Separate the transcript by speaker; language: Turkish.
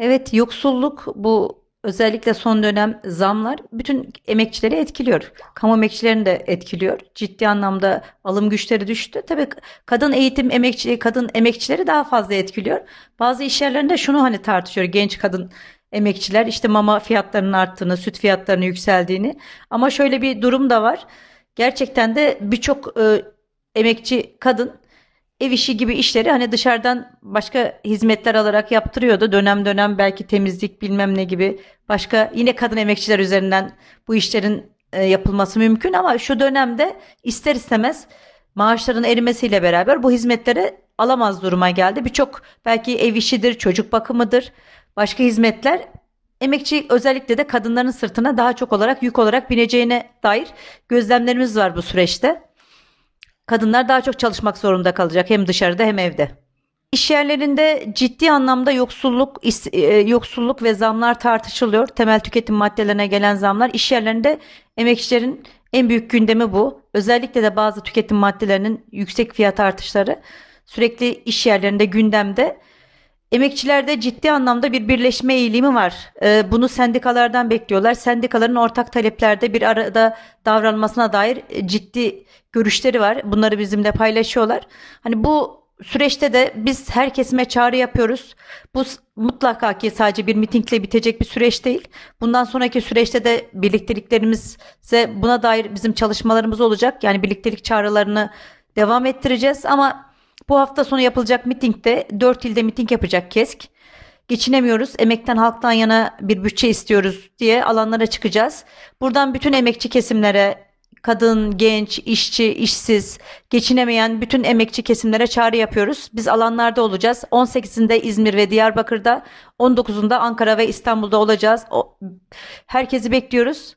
Speaker 1: Evet, yoksulluk bu özellikle son dönem zamlar bütün emekçileri etkiliyor. Kamu emekçilerini de etkiliyor. Ciddi anlamda alım güçleri düştü. Tabii kadın eğitim emekçiliği, kadın emekçileri daha fazla etkiliyor. Bazı iş yerlerinde şunu hani tartışıyor genç kadın emekçiler işte mama fiyatlarının arttığını, süt fiyatlarının yükseldiğini. Ama şöyle bir durum da var. Gerçekten de birçok e, emekçi kadın ev işi gibi işleri hani dışarıdan başka hizmetler alarak yaptırıyordu. Dönem dönem belki temizlik bilmem ne gibi başka yine kadın emekçiler üzerinden bu işlerin e, yapılması mümkün ama şu dönemde ister istemez maaşların erimesiyle beraber bu hizmetleri alamaz duruma geldi. Birçok belki ev işidir, çocuk bakımıdır, başka hizmetler emekçi özellikle de kadınların sırtına daha çok olarak yük olarak bineceğine dair gözlemlerimiz var bu süreçte. Kadınlar daha çok çalışmak zorunda kalacak hem dışarıda hem evde. İş yerlerinde ciddi anlamda yoksulluk, e, yoksulluk ve zamlar tartışılıyor. Temel tüketim maddelerine gelen zamlar iş yerlerinde emekçilerin en büyük gündemi bu. Özellikle de bazı tüketim maddelerinin yüksek fiyat artışları sürekli iş yerlerinde gündemde. Emekçilerde ciddi anlamda bir birleşme eğilimi var. Ee, bunu sendikalardan bekliyorlar. Sendikaların ortak taleplerde bir arada davranmasına dair e, ciddi görüşleri var. Bunları bizimle paylaşıyorlar. Hani bu süreçte de biz her kesime çağrı yapıyoruz. Bu mutlaka ki sadece bir mitingle bitecek bir süreç değil. Bundan sonraki süreçte de birlikteliklerimize buna dair bizim çalışmalarımız olacak. Yani birliktelik çağrılarını devam ettireceğiz ama bu hafta sonu yapılacak mitingde 4 ilde miting yapacak KESK. Geçinemiyoruz, emekten halktan yana bir bütçe istiyoruz diye alanlara çıkacağız. Buradan bütün emekçi kesimlere, kadın, genç, işçi, işsiz, geçinemeyen bütün emekçi kesimlere çağrı yapıyoruz. Biz alanlarda olacağız. 18'inde İzmir ve Diyarbakır'da, 19'unda Ankara ve İstanbul'da olacağız. O, herkesi bekliyoruz.